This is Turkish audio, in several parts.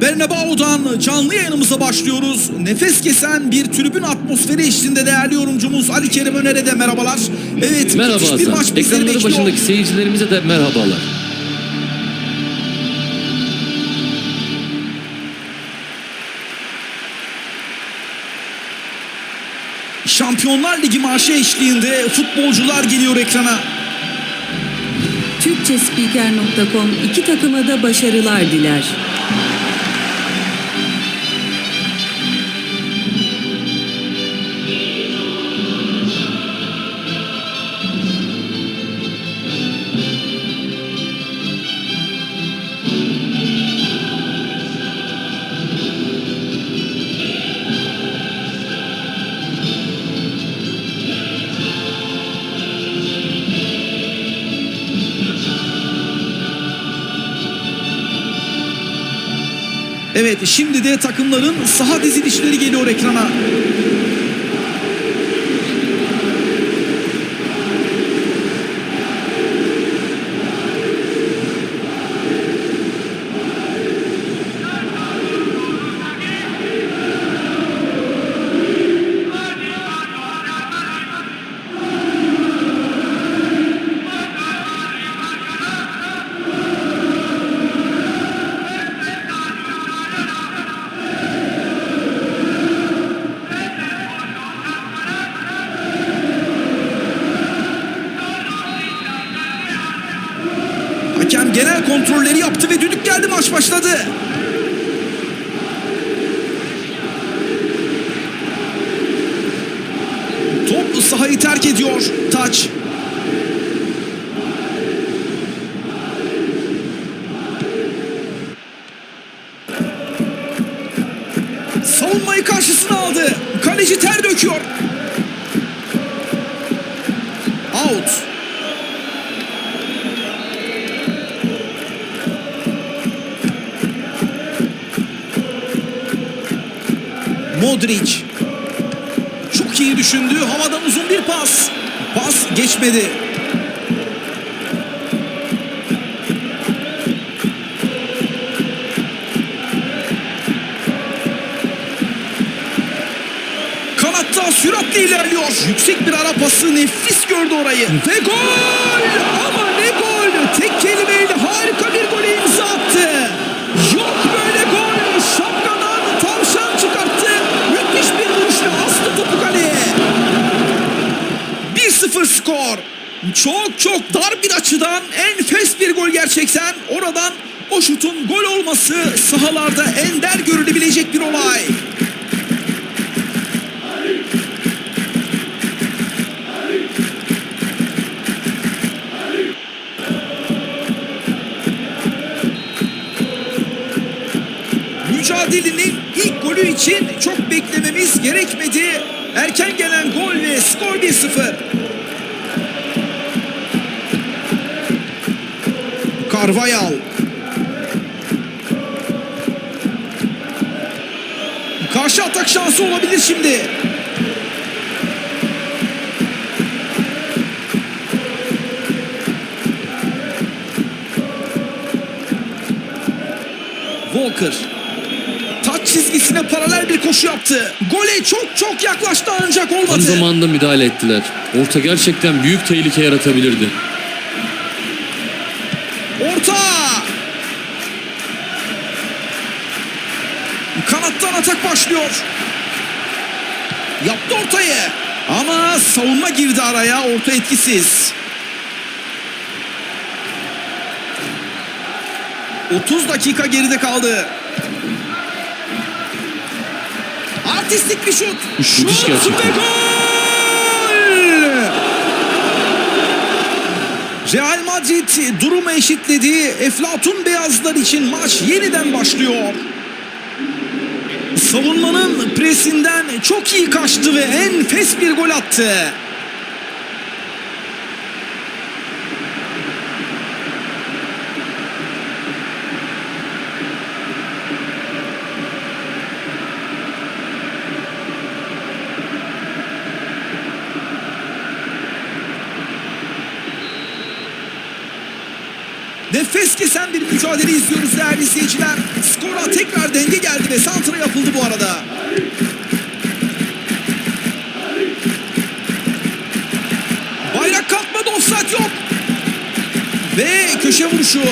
Bernabao'dan canlı yayınımıza başlıyoruz. Nefes kesen bir tribün atmosferi eşliğinde değerli yorumcumuz Ali Kerim Öner'e de merhabalar. Evet, Merhaba müthiş bir maç Hasan. bizleri Ekranları bekliyor. başındaki seyircilerimize de merhabalar. Şampiyonlar Ligi marşı eşliğinde futbolcular geliyor ekrana. Türkçespiker.com iki takıma da başarılar diler. Evet, şimdi de takımların saha dizilişleri geliyor ekrana. Kontrolleri yaptı ve düdük geldi maç başladı. Top sahayı terk ediyor. Taç. Savunmayı karşısına aldı. Kaleci ter döküyor. Out. Modric. Çok iyi düşündü. Havadan uzun bir pas. Pas geçmedi. Kanatta süratle ilerliyor. Yüksek bir ara pası nefis gördü orayı. Ve gol! Çok çok dar bir açıdan enfes bir gol gerçekten. Oradan o şutun gol olması sahalarda ender görülebilecek bir olay. mücadelenin ilk golü için çok beklememiz gerekmedi. Erken gelen gol ve skor 1-0. Carvajal. Karşı atak şansı olabilir şimdi. Walker. Taç çizgisine paralel bir koşu yaptı. Gole çok çok yaklaştı ancak Tam olmadı. zamanında müdahale ettiler. Orta gerçekten büyük tehlike yaratabilirdi. Yaptı ortayı. Ama savunma girdi araya. Orta etkisiz. 30 dakika geride kaldı. Artistik bir şut. Şut ve gol! Real Madrid durumu eşitledi. Eflatun Beyazlar için maç yeniden başlıyor. Savunmanın presinden çok iyi kaçtı ve enfes bir gol attı. Nefes kesen bir mücadele izliyoruz değerli izleyiciler. Skora tekrar denge geldi ve santra yapıldı bu arada. Bayrak kalkmadı offside yok. Ve köşe vuruşu.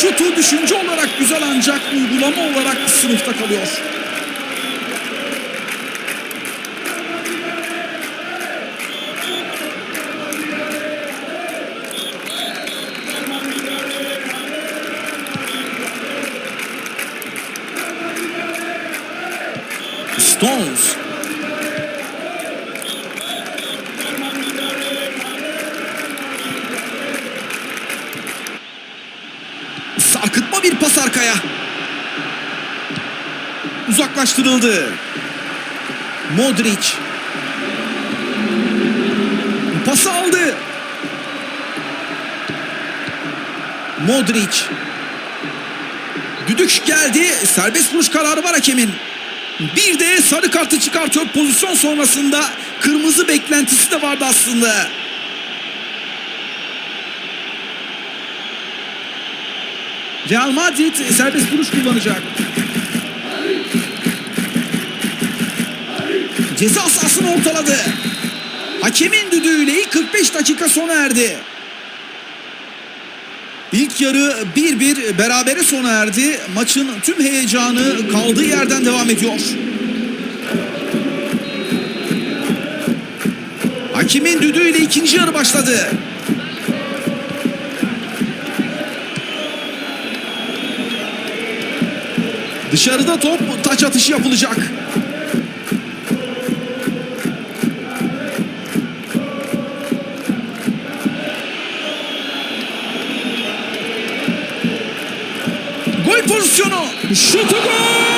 Şutu düşünce olarak güzel ancak uygulama olarak sınıfta kalıyor. Stones. Sarkıtma bir pas arkaya. Uzaklaştırıldı. Modric. Pası aldı. Modric. Düdük geldi. Serbest vuruş kararı var hakemin. Bir de sarı kartı çıkartıyor pozisyon sonrasında. Kırmızı beklentisi de vardı aslında. Real Madrid serbest vuruş kullanacak. Ceza sahasını ortaladı. Hakemin düdüğüyle ilk 45 dakika sona erdi. İlk yarı 1-1 berabere sona erdi. Maçın tüm heyecanı kaldığı yerden devam ediyor. Hakemin düdüğüyle ikinci yarı başladı. Dışarıda top taç atışı yapılacak. Gol pozisyonu. Şutu gol!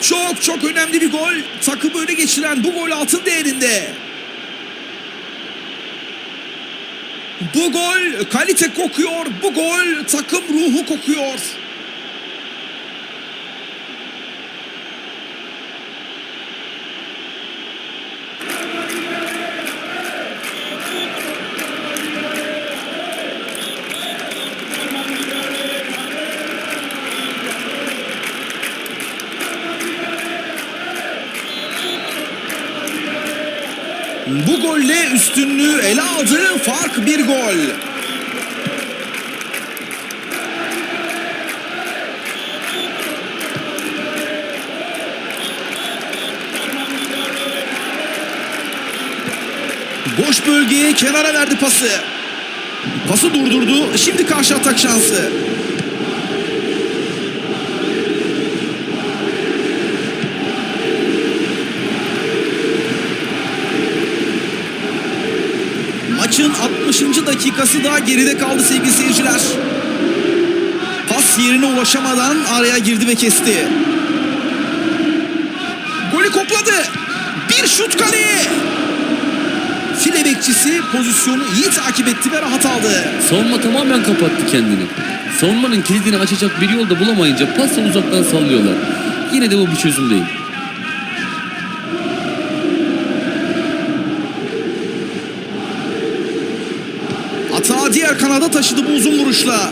Çok çok önemli bir gol. Takımı öne geçiren bu gol altın değerinde. Bu gol kalite kokuyor. Bu gol takım ruhu kokuyor. Bu golle üstünlüğü ele aldı. Fark bir gol. Boş bölgeye kenara verdi pası. Pası durdurdu. Şimdi karşı atak şansı. Maçın 60. dakikası daha geride kaldı sevgili seyirciler. Pas yerine ulaşamadan araya girdi ve kesti. Golü kopladı. Bir şut kaleye. File bekçisi pozisyonu iyi takip etti ve rahat aldı. Savunma tamamen kapattı kendini. Savunmanın kilidini açacak bir yol da bulamayınca pasla uzaktan sallıyorlar. Yine de bu bir çözüm değil. Kanada taşıdı bu uzun vuruşla.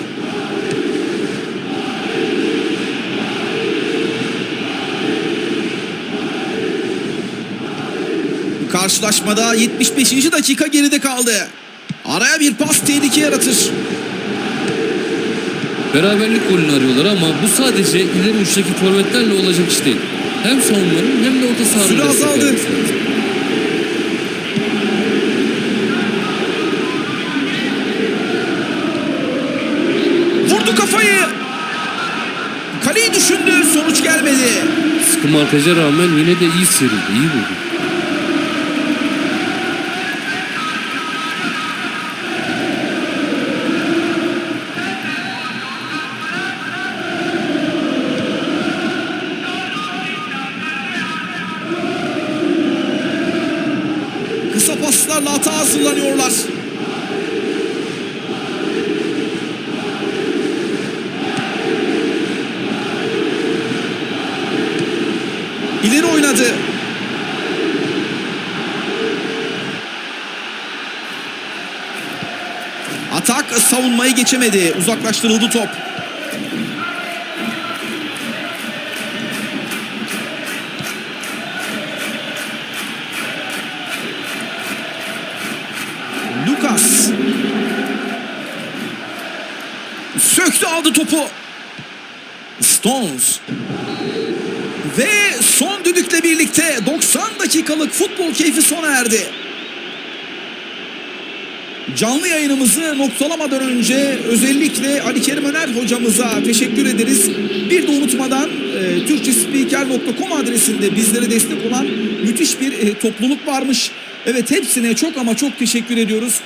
Karşılaşmada 75. dakika geride kaldı. Araya bir pas tehlike yaratır. Beraberlik golünü arıyorlar ama bu sadece ileri uçtaki forvetlerle olacak iş değil. Hem savunmanın hem de orta sahanın Süre azaldı. Kaleyi düşündü sonuç gelmedi. Sıkı markaja rağmen yine de iyi sıyrıldı. iyi vurdu. Kısa paslarla hata hazırlanıyorlar. İleri oynadı. Atak savunmayı geçemedi. Uzaklaştırıldı top. Lucas. Söktü aldı topu. Stones. Ve son düdükle birlikte 90 dakikalık futbol keyfi sona erdi. Canlı yayınımızı noktalamadan önce özellikle Ali Kerim Öner hocamıza teşekkür ederiz. Bir de unutmadan e, türkçespiker.com adresinde bizlere destek olan müthiş bir e, topluluk varmış. Evet hepsine çok ama çok teşekkür ediyoruz.